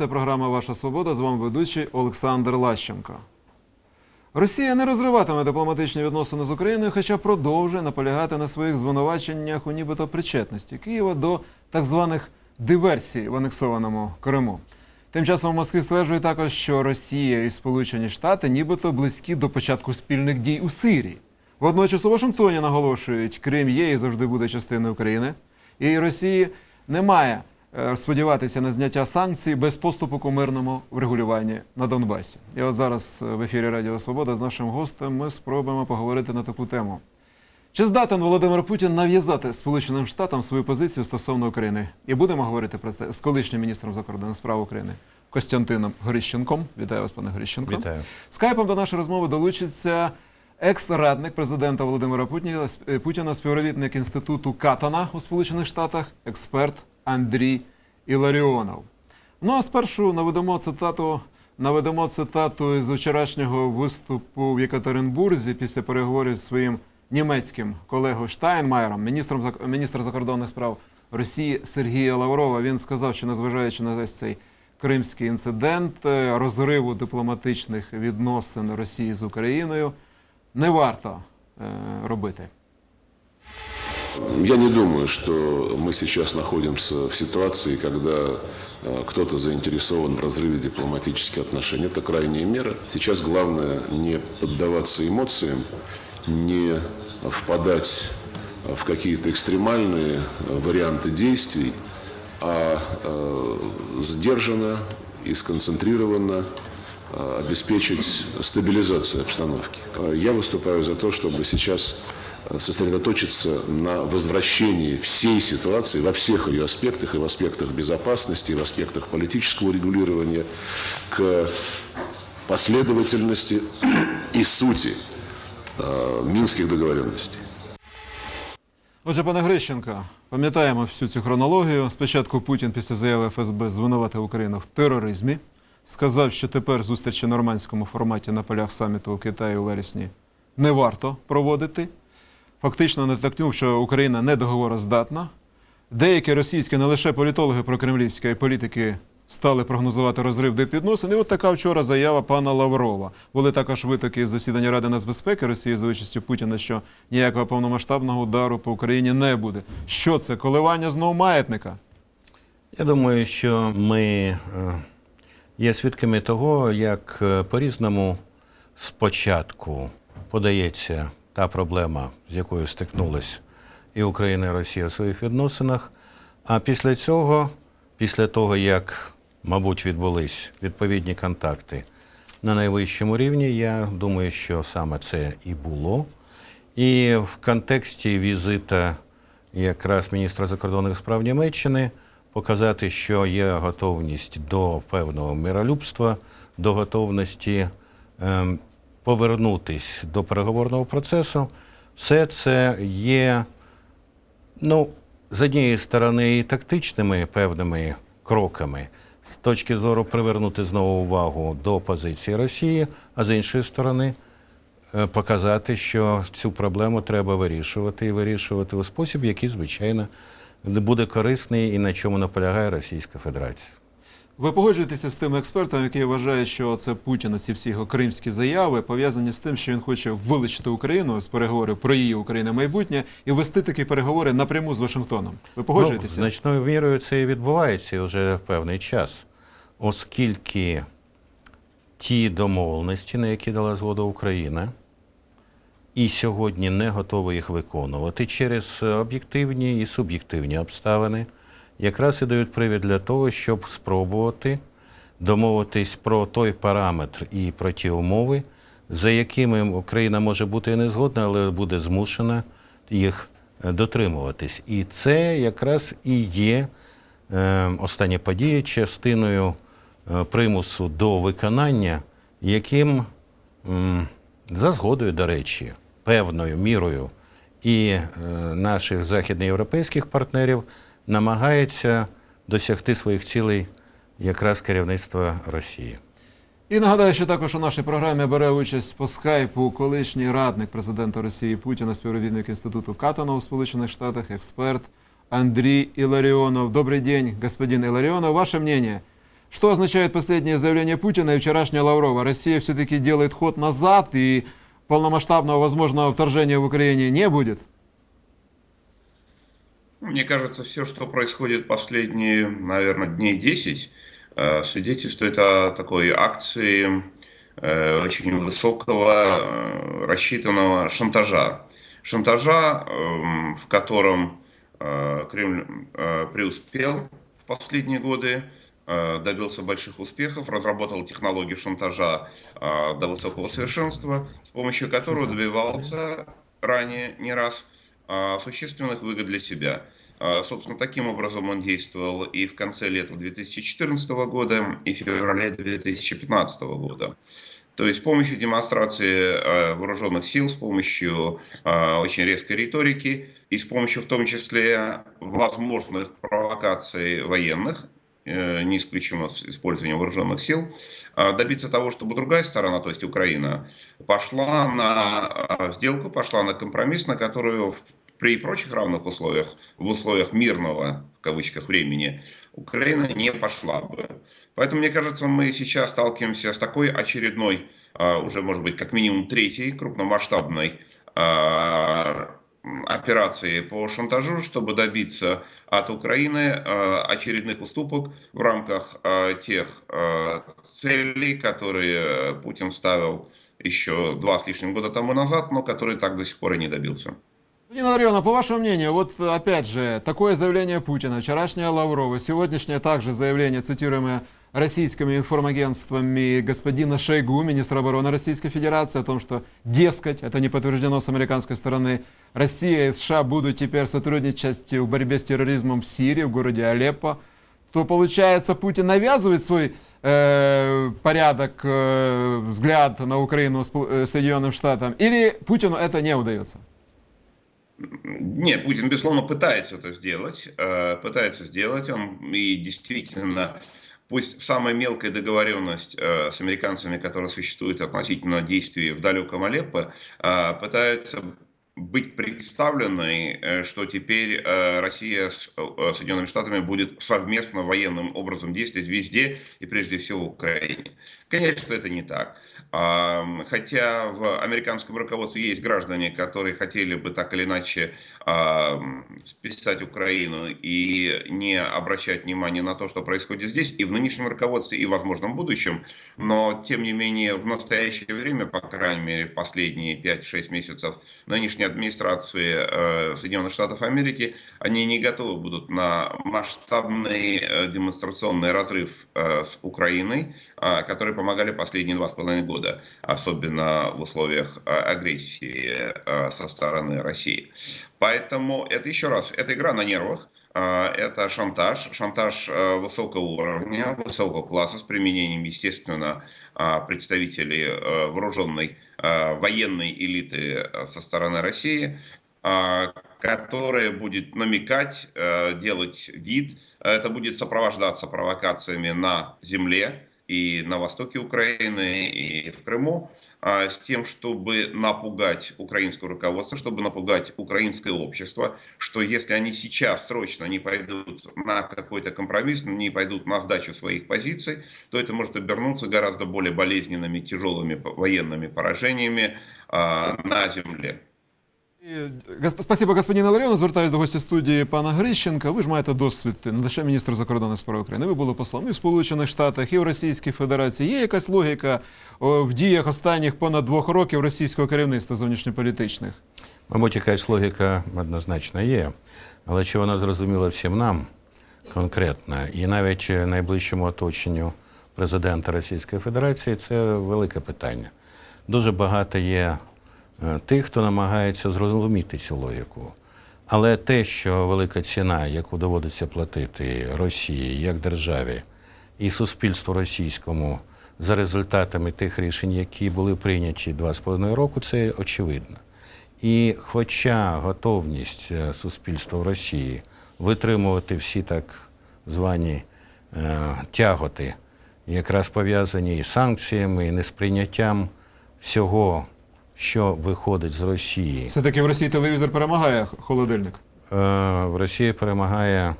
Це програма Ваша Свобода. З вами ведучий Олександр Лащенко. Росія не розриватиме дипломатичні відносини з Україною, хоча продовжує наполягати на своїх звинуваченнях у нібито причетності Києва до так званих диверсій в анексованому Криму. Тим часом в Москві стверджує також, що Росія і Сполучені Штати нібито близькі до початку спільних дій у Сирії. Водночас у Вашингтоні наголошують, Крим є і завжди буде частиною України, і Росії немає сподіватися на зняття санкцій без поступу мирному врегулюванні на Донбасі. І от зараз е, в ефірі Радіо Свобода з нашим гостем ми спробуємо поговорити на таку тему. Чи здатен Володимир Путін нав'язати Сполученим Штатам свою позицію стосовно України? І будемо говорити про це з колишнім міністром закордонних справ України Костянтином Грищенком. Вітаю вас, пане Грищенко. Вітаю. Скайпом до нашої розмови долучиться екс-радник президента Володимира Путіна, е, Путіна, співробітник інституту Катана у Сполучених Штатах, експерт Андрій Іларіонов. Ну а спершу наведемо цитату. Наведемо цитату з вчорашнього виступу в Єкатеринбурзі після переговорів з своїм німецьким колегою Штайнмаєром, міністром міністра закордонних справ Росії Сергія Лаврова. Він сказав, що незважаючи на весь цей кримський інцидент, е, розриву дипломатичних відносин Росії з Україною не варто е, робити. Я не думаю, что мы сейчас находимся в ситуации, когда э, кто-то заинтересован в разрыве дипломатических отношений. Это крайняя мера. Сейчас главное не поддаваться эмоциям, не впадать в какие-то экстремальные э, варианты действий, а э, сдержанно и сконцентрированно обеспечить стабилизацию обстановки. Я выступаю за то, чтобы сейчас сосредоточиться на возвращении всей ситуации во всех ее аспектах, и в аспектах безопасности, и в аспектах политического регулирования, к последовательности и сути э, минских договоренностей. Отже, пане Грищенко, пам'ятаємо всю цю хронологію. Спочатку Путін після заяви ФСБ звинуватив Україну в тероризмі, сказав, що тепер зустрічі в нормандському форматі на полях саміту у Китаї у вересні не варто проводити. Фактично натякнув, що Україна не договороздатна. Деякі російські не лише політологи прокремлівські, а й політики стали прогнозувати розрив дипвідносин. І от така вчора заява пана Лаврова. Були також витоки з засідання Ради нацбезпеки Росії за участю Путіна, що ніякого повномасштабного удару по Україні не буде. Що це? Коливання знову маятника? Я думаю, що ми е, є свідками того, як е, по-різному спочатку подається та проблема, з якою стикнулись і Україна, і Росія в своїх відносинах. А після цього, після того, як, мабуть, відбулись відповідні контакти на найвищому рівні, я думаю, що саме це і було. І в контексті візита якраз міністра закордонних справ Німеччини показати, що є готовність до певного миролюбства, до готовності ем, повернутись до переговорного процесу, все це є, ну, з однієї сторони, і тактичними певними кроками, з точки зору привернути знову увагу до позиції Росії, а з іншої сторони, е, показати, що цю проблему треба вирішувати і вирішувати у спосіб, який, звичайно, буде корисний і на чому наполягає Російська Федерація. Ви погоджуєтеся з тим експертом, який вважає, що це Путіна, ці всі його кримські заяви пов'язані з тим, що він хоче вилучити Україну з переговорів про її Україна майбутнє і вести такі переговори напряму з Вашингтоном. Ви Ну, погоджуєтеся? значною мірою це і відбувається вже певний час, оскільки ті домовленості, на які дала згода Україна, і сьогодні не готова їх виконувати через об'єктивні і суб'єктивні обставини, якраз і дають привід для того, щоб спробувати домовитись про той параметр і про ті умови, за якими Україна може бути не згодна, але буде змушена їх е, дотримуватись. І це якраз і є е, остання подія частиною е, примусу до виконання, яким за згодою, до речі, певною мірою і наших західноєвропейських партнерів намагається досягти своїх цілей якраз керівництва Росії. І нагадаю, що також у нашій програмі бере участь по скайпу колишній радник президента Росії Путіна, співробітник інституту Катана у Сполучених Штатах, експерт Андрій Іларіонов. Добрий день, господин Іларіонов. Ваше мнение? Что означает последнее заявление Путина и вчерашнее Лаврова? Россия все-таки делает ход назад и полномасштабного возможного вторжения в Украине не будет? Мне кажется, все, что происходит последние, наверное, дней 10, э, свидетельствует о такой акции э, очень высокого, э, рассчитанного шантажа. Шантажа, эм, в котором Кремль преуспел в последние годы, добился больших успехов, разработал технологию шантажа до высокого совершенства, с помощью которого добивался ранее не раз существенных выгод для себя. А, Собственно, таким образом он действовал и в конце лета 2014 года, и в феврале 2015 года. То есть с помощью демонстрации э, вооруженных сил, с помощью очень резкой риторики и с помощью в том числе возможных провокаций военных, не исключимо с использованием вооруженных сил, э, добиться того, чтобы другая сторона, то есть Украина, пошла на э, сделку, пошла на компромисс, на которую при прочих равных условиях, в условиях мирного, в кавычках, времени, Украина не пошла бы. Поэтому, мне кажется, мы сейчас сталкиваемся с такой очередной, а, уже, может быть, как минимум третьей крупномасштабной а, операции по шантажу, чтобы добиться от Украины а, очередных уступок в рамках а, тех а, целей, которые Путин ставил еще два с лишним года тому назад, но которые так до сих пор и не добился. Нина Ларионовна, по вашему мнению, вот опять же, такое заявление Путина, вчерашнее Лаврова, сегодняшнее также заявление, цитируемое российскими информагентствами господина Шойгу, министра обороны Российской Федерации, о том, что, дескать, это не подтверждено с американской стороны, Россия и США будут теперь сотрудничать в борьбе с терроризмом в Сирии, в городе Алеппо, то получается Путин навязывает свой э, порядок, э, взгляд на Украину с э, Соединенным Штатам, или Путину это не удается? Нет, Путин, безусловно, пытается это сделать, э, пытается сделать, он и действительно, пусть самая мелкая договоренность э, с американцами, которая существует относительно действий в далеком Алеппо, э, пытается быть представленной, э, что теперь э, Россия с э, Соединенными Штатами будет совместно военным образом действовать везде и прежде всего в Украине. Конечно, это не так. Хотя в американском руководстве есть граждане, которые хотели бы так или иначе списать Украину и не обращать внимания на то, что происходит здесь, и в нынешнем руководстве, и в возможном будущем. Но, тем не менее, в настоящее время, по крайней мере, последние 5-6 месяцев нынешней администрации э, Соединенных Штатов Америки, они не готовы будут на масштабный э, демонстрационный разрыв э, с Украиной, который помогали последние два с половиной года, особенно в условиях агрессии со стороны России. Поэтому это еще раз, это игра на нервах, это шантаж, шантаж высокого уровня, высокого класса с применением, естественно, представителей вооруженной военной элиты э, со стороны России, а, которая будет намекать, э, делать вид, это будет сопровождаться провокациями на земле и на востоке Украины, и в Крыму, а, с тем, чтобы напугать украинское руководство, чтобы напугать украинское общество, что если они сейчас срочно не пойдут на какой-то компромисс, не пойдут на сдачу своих позиций, то это может обернуться гораздо более болезненными, тяжелыми военными поражениями а, на земле. Спасибо, господина Ларіона. Звертаюся до гостя студії пана Грищенка. Ви ж маєте досвід не лише міністр закордонних справ України. Ви були послом і в Сполучених Штатах, і в Російській Федерації. Є якась логіка в діях останніх понад двох років російського керівництва зовнішньополітичних? Мабуть, якась логіка однозначно є, але чи вона зрозуміла всім нам конкретно, і навіть найближчому оточенню президента Російської Федерації, це велике питання. Дуже багато є тих, хто намагається зрозуміти цю логіку. Але те, що велика ціна, яку доводиться платити Росії як державі і суспільству російському за результатами тих рішень, які були прийняті два з половиною року, це очевидно. І хоча готовність е, суспільства в Росії витримувати всі так звані е, тяготи, якраз пов'язані і санкціями, і несприйняттям всього, що виходить з Росії, Все-таки в Росії телевізор перемагає холодильник. Е, в Росії перемагає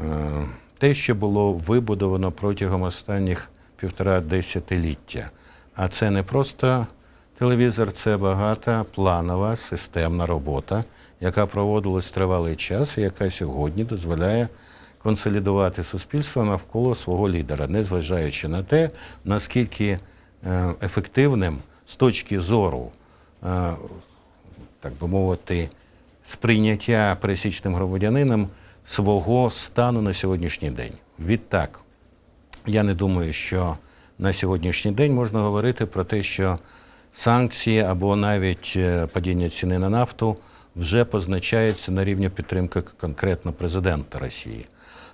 е, те, що було вибудовано протягом останніх півтора десятиліття. А це не просто телевізор, це багата планова системна робота, яка проводилась тривалий час і яка сьогодні дозволяє консолідувати суспільство навколо свого лідера, незважаючи на те, наскільки е, ефективним з точки зору, е, так би мовити, сприйняття пересічним громадянином свого стану на сьогоднішній день. Відтак, я не думаю, що на сьогоднішній день можна говорити про те, що санкції або навіть е, падіння ціни на нафту вже позначається на рівні підтримки конкретно президента Росії.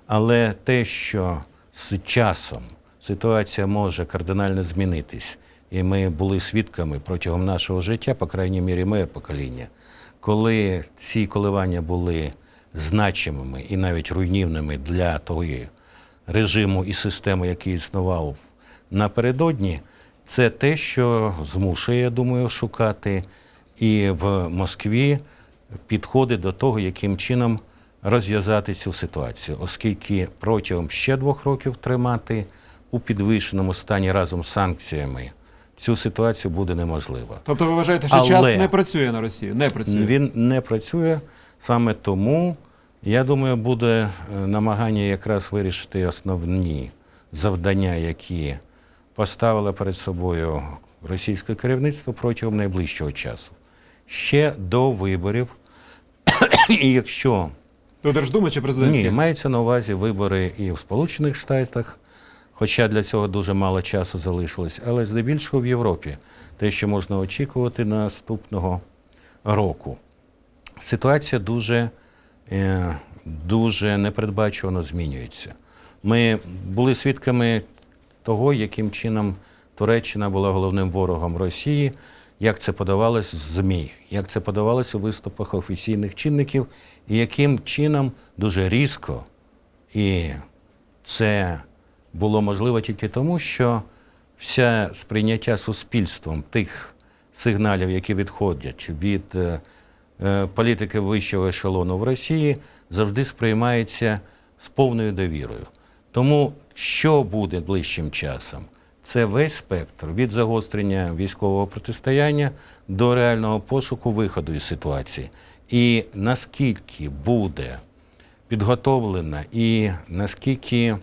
Але те, що з часом ситуація може кардинально змінитись, і ми були свідками протягом нашого життя, по крайній мірі, моє покоління, коли ці коливання були значимими і навіть руйнівними для тої режиму і системи, який існував напередодні, це те, що змушує, я думаю, шукати і в Москві підходи до того, яким чином розв'язати цю ситуацію, оскільки протягом ще двох років тримати у підвищеному стані разом з санкціями цю ситуацію буде неможливо. Тобто ви вважаєте, що Але- час не працює на Росію? Не працює. Він не працює саме тому, я думаю, буде е, намагання якраз вирішити основні завдання, які поставило перед собою російське керівництво протягом найближчого часу. Ще до виборів. І якщо До Держдуми чи президентських? ні, мається на увазі вибори і в Сполучених Штатах, хоча для цього дуже мало часу залишилось, але здебільшого в Європі, те, що можна очікувати наступного року. Ситуація дуже, е, дуже непередбачувано змінюється. Ми були свідками того, яким чином Туреччина була головним ворогом Росії, як це подавалось з ЗМІ, як це подавалось у виступах офіційних чинників, і яким чином дуже різко, і це було можливо тільки тому, що все сприйняття суспільством тих сигналів, які відходять від е, е, політики вищого ешелону в Росії, завжди сприймається з повною довірою. Тому що буде ближчим часом? Це весь спектр від загострення військового протистояння до реального пошуку виходу із ситуації. І наскільки буде підготовлена і наскільки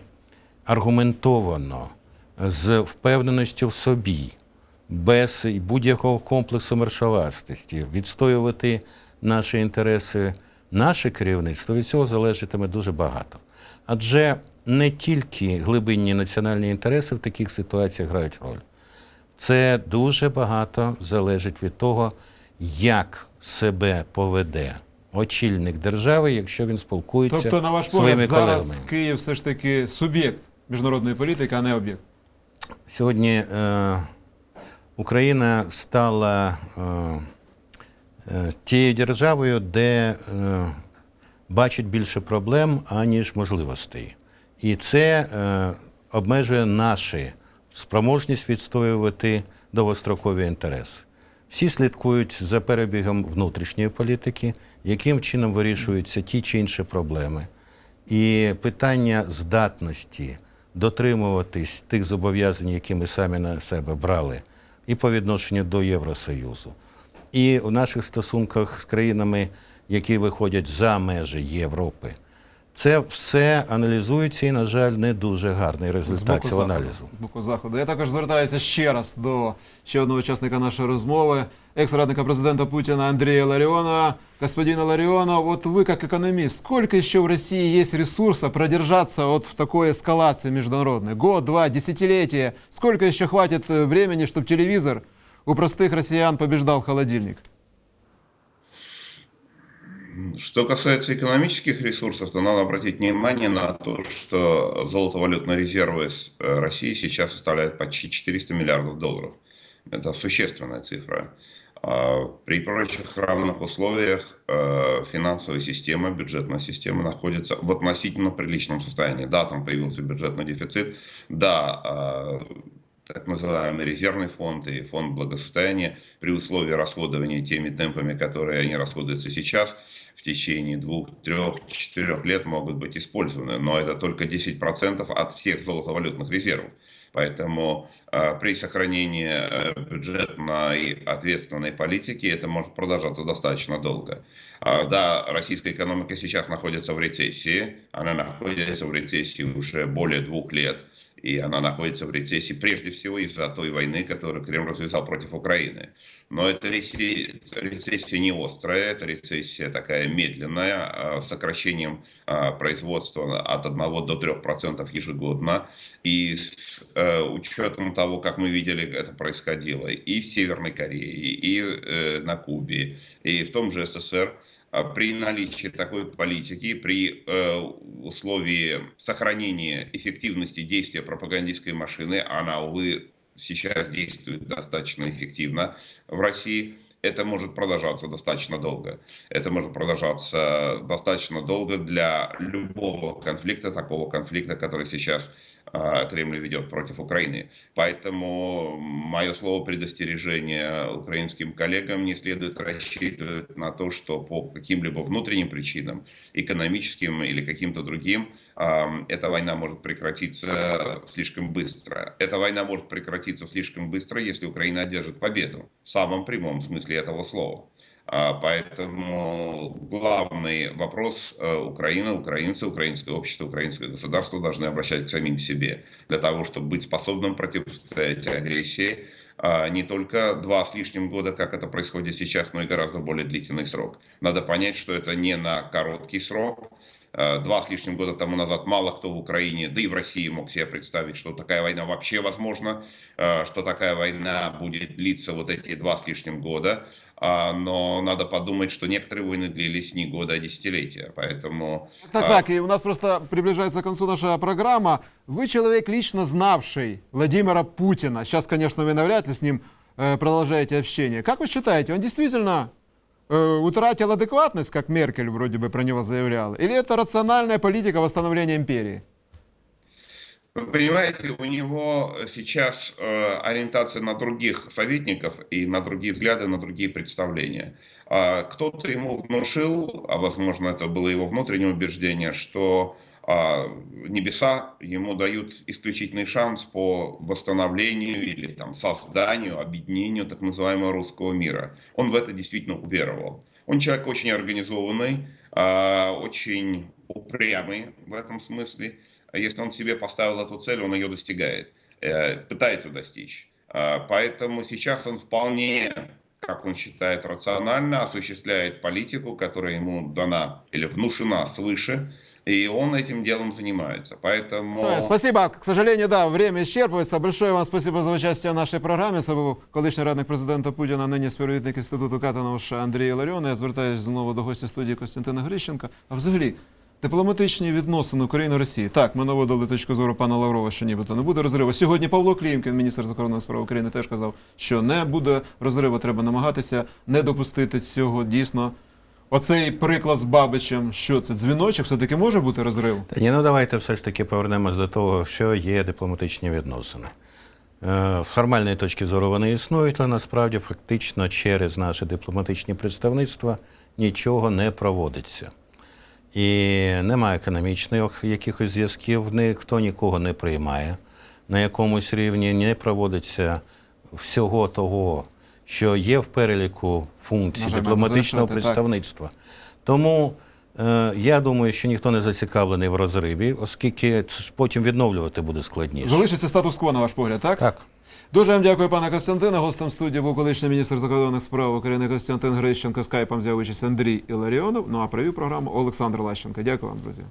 аргументовано, з впевненістю в собі, без будь-якого комплексу мершовартості, відстоювати наші інтереси, наше керівництво, від цього залежатиме дуже багато. Адже не тільки глибинні національні інтереси в таких ситуаціях грають роль. Це дуже багато залежить від того, як себе поведе очільник держави, якщо він спілкується Тобто, на ваш погляд, зараз. Київ все ж таки суб'єкт міжнародної політики, а не об'єкт. Сьогодні е, Україна стала е, е, тією державою, де е, бачить більше проблем, аніж можливостей. І це е, обмежує наші спроможність відстоювати довгострокові інтереси. Всі слідкують за перебігом внутрішньої політики, яким чином вирішуються ті чи інші проблеми. І питання здатності дотримуватись тих зобов'язань, які ми самі на себе брали, і по відношенню до Євросоюзу, і в наших стосунках з країнами, які виходять за межі Європи. Це все аналізується і, на жаль, не дуже гарний з результат боку цього заходу. аналізу. З боку заходу. Я також звертаюся ще раз до ще одного учасника нашої розмови, екс-радника президента Путина Андрея Ларионова. Господин Ларионов, вот вы как экономист, сколько еще в России есть ресурса продержаться вот в такой эскалации международной? Год, два, десятилетие? Сколько еще хватит э, времени, чтобы телевизор у простых россиян побеждал холодильник? Что касается экономических ресурсов, то надо обратить внимание на то, что золотовалютные резервы э, России сейчас составляют почти 400 миллиардов долларов. Это существенная цифра. А При прочих равных условиях э, финансовая система, бюджетная система находится в относительно приличном состоянии. Да, там появился бюджетный дефицит, да, э, так называемый резервный фонд и фонд благосостояния при условии расходования теми темпами, которые они расходуются сейчас, в течение двух, трех, четырех лет могут быть использованы. Но это только 10% от всех золотовалютных резервов. Поэтому э, при сохранении э, бюджетной ответственной политики это может продолжаться достаточно долго. А, да, российская экономика сейчас находится в рецессии. Она находится в рецессии уже более двух лет. И она находится в рецессии прежде всего из-за той войны, которую Кремль развязал против Украины. Но эта рецессия, не острая, это рецессия такая медленная, а, с сокращением а, производства от 1 до 3% ежегодно. И с э, учетом того, как мы видели, это происходило и в Северной Корее, и э, на Кубе, и в том же СССР, при наличии такой политики, при э, условии сохранения эффективности действия пропагандистской машины, она, увы, сейчас действует достаточно эффективно в России, это может продолжаться достаточно долго. Это может продолжаться достаточно долго для любого конфликта, такого конфликта, который сейчас а, Кремль ведет против Украины. Поэтому мое слово предостережения украинским коллегам не следует рассчитывать на то, что по каким-либо внутренним причинам, экономическим или каким-то другим, а, эта война может прекратиться слишком быстро. Эта война может прекратиться слишком быстро, если Украина одержит победу. В самом прямом смысле этого слова. А, Поэтому главный вопрос э, Украина, украинцы, украинское общество, украинское государство должны обращать к самим себе для того, чтобы быть способным противостоять агрессии а, не только два с лишним года, как это происходит сейчас, но и гораздо более длительный срок. Надо понять, что это не на короткий срок. А, Два с лишним года тому назад мало кто в Украине, да и в России мог себе представить, что такая война вообще возможна, а, что такая война будет длиться вот эти два с лишним года. А, Но надо подумать, что некоторые войны длились не года, а десятилетия. Поэтому Так, а, так, и у нас просто приближается к концу наша программа. Вы человек, лично знавший Владимира Путина. Сейчас, конечно, вы навряд ли с ним э, продолжаете общение. Как вы считаете, он действительно э, утратил адекватность, как Меркель вроде бы про него заявляла? Или это рациональная политика восстановления империи? Вы понимаете, у него сейчас э, ориентация на других советников и на другие взгляды, на другие представления. А Кто-то ему внушил, а возможно это было его внутреннее убеждение, что а, небеса ему дают исключительный шанс по восстановлению или там, созданию, объединению так называемого русского мира. Он в это действительно уверовал. Он человек очень организованный, а, очень упрямый в этом смысле. Если он себе поставил эту цель, он ее достигает, э, пытается достичь. А, Поэтому сейчас он вполне, как он считает, рационально осуществляет политику, которая ему дана или внушена свыше, и он этим делом занимается. Поэтому... Спасибо. К сожалению, да, время исчерпується. Большое вам спасибо за участие в нашій програмі. Це був колишній радник президента Путіна, нині співробітник інституту Катановша Андрій Ларіон. Я звертаюся знову до гостя студії Костянтина Грищенка. А взагалі, дипломатичні відносини України-Росії. Так, ми наводили точку зору пана Лаврова, що нібито не буде розриву. Сьогодні Павло Клімкін, міністр закордонних справ України, теж казав, що не буде розриву. Треба намагатися не допустити цього дійсно. Оцей приклад з Бабичем, що це дзвіночок, все-таки може бути розрив? Та ні, ну давайте все ж таки повернемось до того, що є дипломатичні відносини. Е, формальної точки зору вони існують, але насправді фактично через наші дипломатичні представництва нічого не проводиться. І немає економічних якихось зв'язків, ніхто нікого не приймає на якомусь рівні, не проводиться всього того, що є в переліку функцій Можемо дипломатичного завершити, так. представництва. Тому е, я думаю, що ніхто не зацікавлений в розриві, оскільки потім відновлювати буде складніше. Залишиться статус-кво, на ваш погляд, так? Так. Дуже вам дякую, пане Костянтине. Гостем студії був колишній міністр закордонних справ України Костянтин Грищенко. Скайпом взяв участь Андрій Іларіонов. Ну а провів програму Олександр Лащенко. Дякую вам, друзі.